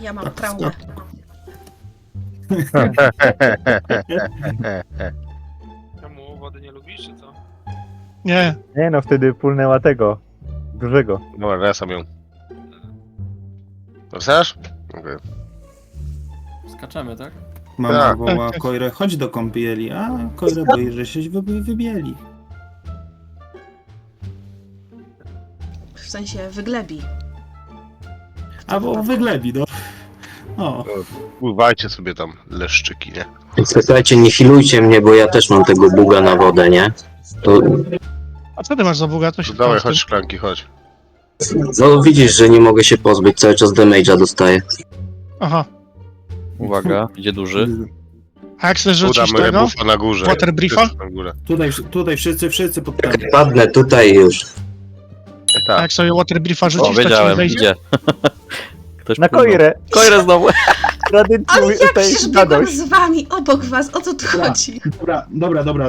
Ja mam Tak, traumę. Czemu wody nie lubisz, czy co? Nie, Nie no, wtedy pulnęła tego. Dużego. Dobra, ja sobie ją. Chcesz? Okej. Skaczemy, tak? Mama Tak. woła. Kojrę, chodź do kąpieli, a Kojra boi, że się wy- wybieli. W sensie wyglebi. Albo wyglebi, no. O, Pływajcie sobie tam leszczyki, nie? Słuchajcie, nie hilujcie mnie, bo ja też mam tego buga na wodę, nie? To, a co ty masz za buga? To się To dawaj, chodź szklanki, chodź. no widzisz, że nie mogę się pozbyć, cały czas damage'a dostaję. Aha. Uwaga, idzie duży. A jak chcesz rzucić tego? na górze. Water briefa? Wszyscy Na górę. tutaj, tutaj wszyscy, wszyscy pod ten. Padnę tutaj już. A Tak. jak sobie water briefa O, rzucisz, to ci nie wiedziałem, wejdzie? idzie. Ktoś Na płynął. Kojrę! Kojrę znowu. Tradycji Ale tej radość. z wami, obok was, o co tu Dobra. chodzi? Dobra, dobra, dobra.